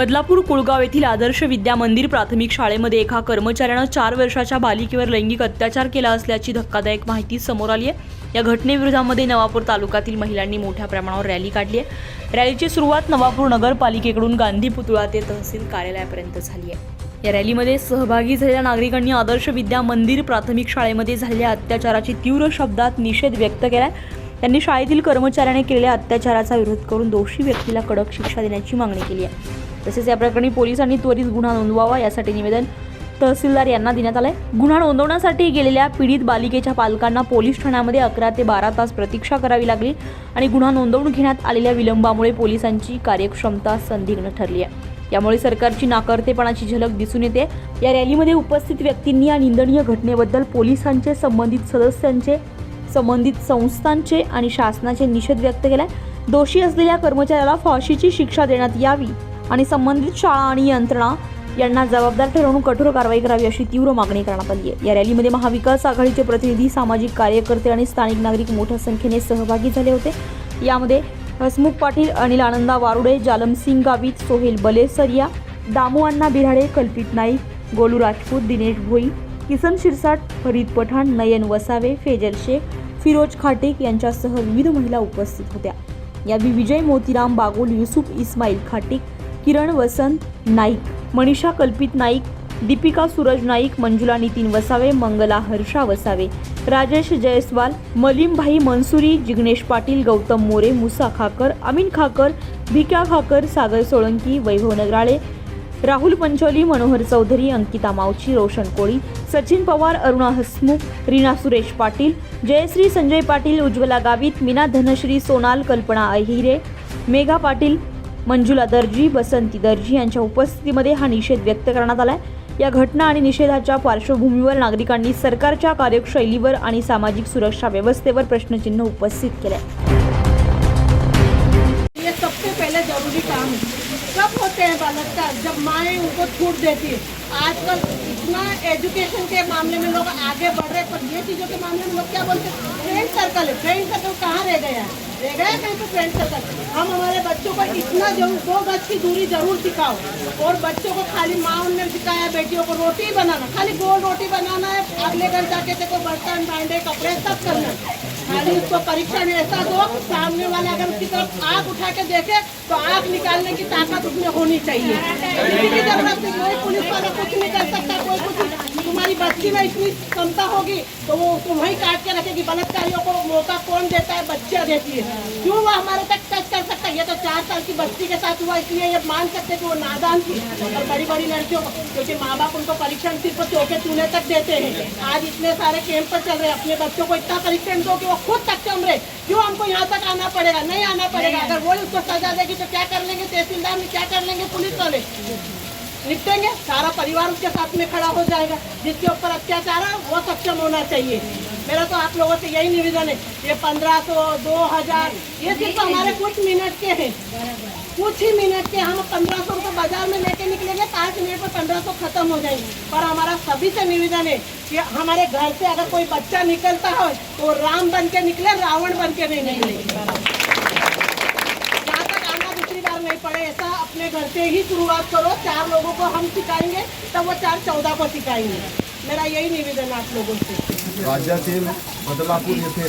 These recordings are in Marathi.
बदलापूर कुळगाव येथील आदर्श विद्या मंदिर प्राथमिक शाळेमध्ये एका कर्मचाऱ्यानं चार वर्षाच्या बालिकेवर लैंगिक अत्याचार केला असल्याची धक्कादायक माहिती समोर आली आहे. या घटनेविरोधामध्ये नवापूर तालुक्यातील महिलांनी मोठ्या प्रमाणावर रॅली काढली आहे. रॅलीची सुरुवात नवापूर नगरपालिकेकडून गांधी पुतळा ते तहसील कार्यालयापर्यंत झाली आहे. या रॅलीमध्ये सहभागी झालेल्या नागरिकांनी आदर्श विद्या मंदिर प्राथमिक शाळेमध्ये झालेल्या अत्याचाराची तीव्र शब्दात निषेध व्यक्त केला त्यांनी शाळेतील कर्मचाऱ्याने केलेल्या अत्याचाराचा विरोध करून दोषी व्यक्तीला कडक शिक्षा देण्याची मागणी केली आहे. तसेच या प्रकरणी पोलिसांनी त्वरित गुन्हा नोंदवावा यासाठी निवेदन तहसीलदार यांना देण्यात आलंय. गुन्हा नोंदवण्यासाठी गेलेल्या पीडित बालिकेच्या पालकांना पोलीस ठाण्यामध्ये अकरा ते बारा तास प्रतीक्षा करावी लागली आणि गुन्हा नोंदवून घेण्यात आलेल्या विलंबामुळे पोलिसांची कार्यक्षमता संदिग्ध ठरली आहे. यामुळे सरकारची नाकर्तेपणाची झलक दिसून येते. या रॅलीमध्ये उपस्थित व्यक्तींनी या निंदनीय घटनेबद्दल पोलिसांचे संबंधित सदस्यांचे संबंधित संस्थांचे आणि शासनाचे निषेध व्यक्त केलाय. दोषी असलेल्या कर्मचाऱ्याला फाशीची शिक्षा देण्यात यावी आणि संबंधित शाळा आणि यंत्रणा यांना जबाबदार ठरवून कठोर कारवाई करावी अशी तीव्र मागणी करण्यात आली आहे. या रॅलीमध्ये महाविकास आघाडीचे प्रतिनिधी सामाजिक कार्यकर्ते आणि स्थानिक नागरिक मोठ्या संख्येने सहभागी झाले होते. यामध्ये हसमुख पाटील अनिल आनंदा वारुडे जालमसिंग गावित सोहेल बलेसरिया दामू अण्णा बिराडे कल्पित नाईक गोलू राजपूत दिनेश भोई किसन शिरसाट फरीद पठाण नयन वसावे फेजल शेख फिरोज खाटेक यांच्यासह विविध महिला उपस्थित होत्या. यावेळी विजय मोतीराम बागोल युसुफ इस्माईल खाटेक किरण वसंत नाईक मनीषा कल्पित नाईक दीपिका सूरज नाईक मंजुला नितीन वसावे मंगला हर्षा वसावे राजेश जयस्वाल मलिमभाई मनसुरी जिग्नेश पाटील गौतम मोरे मुसा खाकर अमीन खाकर भिक्या खाकर सागर सोळंकी वैभव नगराळे राहुल पंचोली मनोहर चौधरी अंकिता मावची रोशन कोळी सचिन पवार अरुणा हसमुख रीना सुरेश पाटील जयश्री संजय पाटील उज्ज्वला गावित मीना धनश्री सोनाल कल्पना अहिरे मेघा पाटील मंजुला दर्जी बसंती दर्जी यांच्या उपस्थितीमध्ये हा निषेध व्यक्त करण्यात आला आहे या घटना आणि निषेधाच्या पार्श्वभूमीवर नागरिकांनी सरकारच्या कार्यशैलीवर आणि सामाजिक सुरक्षा व्यवस्थेवर प्रश्नचिन्ह उपस्थित केले आहे कब होते हैं बलात्कार जब माएँ उनको छूट देती है। आजकल इतना एजुकेशन के मामले में लोग आगे बढ़ रहे पर ये चीज़ों के मामले में लोग क्या बोलते हैं? फ्रेंड सर्कल है। फ्रेंड सर्कल कहाँ रह गया? है रह गया कहीं पे फ्रेंड सर्कल हम हमारे बच्चों को इतना ज़रूर, दो गज की दूरी ज़रूर सिखाओ। और बच्चों को खाली माँ ने सिखाया बेटियों को रोटी बनाना, खाली गोल रोटी बनाना है। अगले घर जाके देखो बर्तन, भांडे, कपड़े सब करना। खाली उसको परीक्षा में ऐसा दो, सामने वाले अगर उसकी तरफ़ आग उठा के देखे तो आग निकालने की ताकत उसमें होनी चाहिए। पुलिस वाला कुछ नहीं कर सकता, कोई कुछ तुम्हारी बच्ची में इतनी क्षमता होगी तो वो वहीं काट के रखेगी। बलात्कारियों को मौका कौन देता है? बच्चियाँ देती है। क्यों वो हमारे तक टच कर सकता है? ये तो चार साल की बच्ची के साथ हुआ इसलिए ये मान सकते कि वो नादान थी। और बड़ी बड़ी लड़कियों को क्योंकि माँ बाप उनको परीक्षण सिर्फ़ चौके चूने तक देते हैं। आज इतने सारे कैंप पर चल रहे अपने बच्चों को इतना परीक्षण दो कि वो खुद सक्षम रहे क्यों हमको यहाँ तक आना पड़ेगा? नहीं आना पड़ेगा। अगर वो उसको सजा देगी तो क्या कर लेंगे? तहसीलदार में क्या कर लेंगे? पुलिस वाले। निपटेंगे सारा परिवार उसके साथ में खड़ा हो जाएगा। जिसके ऊपर अत्याचार है वो सक्षम होना चाहिए। मेरा तो आप लोगों से यही निवेदन है। ये पंद्रह सौ दो हजार ये सिर्फ हमारे कुछ मिनट के हैं। कुछ ही मिनट के हम पंद्रह सौ रुपये बाजार में लेके निकलेंगे पाँच मिनट में पंद्रह सौ खत्म हो जाएंगे। पर हमारा सभी से निवेदन है कि हमारे घर से अगर कोई बच्चा निकलता हो तो राम बन के निकले रावण बन के नहीं निकले। आना नहीं पड़े ऐसा अपने घर से ही शुरुआत करो. चार लोगों को हम सिखाएंगे तब वो चार चौदह को सिखाएंगे मेरा यही निवेदन आप लोगों से। राज्यातील बदलापूर येथे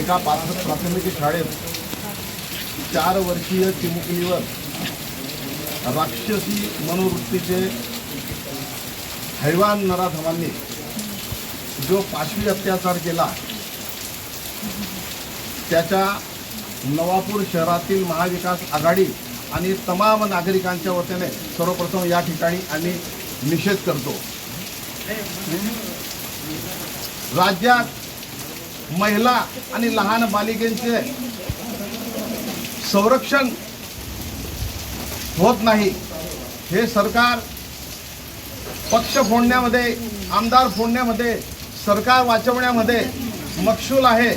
एका पात्र प्राथमिक शाळेत चार वर्षीय चिमुकलीवर राक्षसी मनोवृत्तीचे हैवान नराधमांनी जो पाशवी अत्याचार केला त्याच्या नवापूर शहरातील महाविकास आघाडी आणि तमाम नागरिकांच्या वतीने सर्वप्रथम या ठिकाणी आम्ही निषेध करतो. राज्यात महिला आणि लहान बालिकेंचे संरक्षण होत नाही. हे सरकार पक्ष फोडण्यामध्ये आमदार फोडण्यामध्ये सरकार वाचवण्यामध्ये मक्षूल आहे.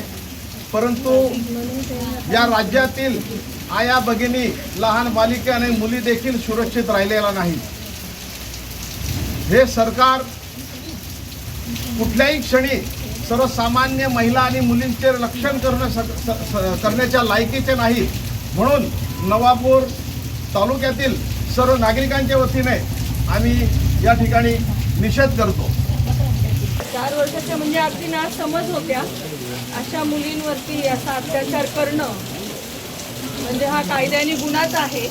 परंतु या राज्यातील आया भगिनी लहान बालिका आणि मुली देखील सुरक्षित राहिलेला नाही. हे सरकार कुठल्याही क्षणी सर्वसामान्य महिला आणि मुलींचे रक्षण करणं करण्याच्या लायकीचे नाही. म्हणून नवापूर तालुक्यातील सर्व नागरिकांच्या वतीने आम्ही या ठिकाणी निषेध करतो. चार वर्षाच्या म्हणजे अगदी ना समज होत्या. अशा मुलींवरती असा अत्याचार करणं म्हणजे हा कायद्याने गुन्हाच आहे.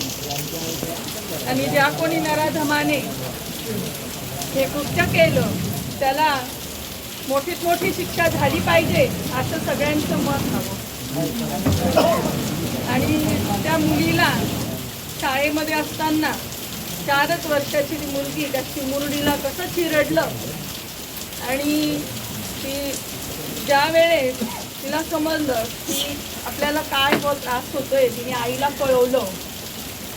आणि ज्या कोणी नराधमाने हे कृत्य केलं त्याला मोठीत मोठी शिक्षा झाली पाहिजे असं सगळ्यांचं मत हवं. आणि त्या मुलीला शाळेमध्ये असताना चारच वर्षाची ती मुलगी त्या चिमुरडीला कसं चिरडलं? आणि ती ज्या वेळेस तिला समजलं की आपल्याला काय व त्रास होतोय तिने आईला कळवलं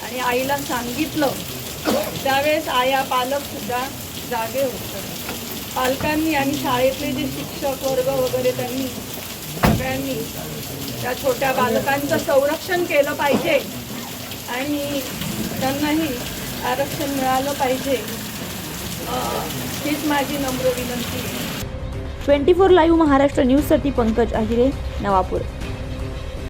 आणि आईला सांगितलं त्यावेळेस आया पालक सुद्धा जागे होतं. पालकांनी आणि शाळेतले जे शिक्षक वर्ग वगैरे त्यांनी सगळ्यांनी त्या छोट्या बालकांचं संरक्षण केलं पाहिजे आणि त्यांनाही आरक्षण मिळालं पाहिजे. हीच माझी नम्र विनंती आहे. ट्वेंटी फोर लाईव्ह महाराष्ट्र न्यूजसाठी पंकज आहिरे नवापूर.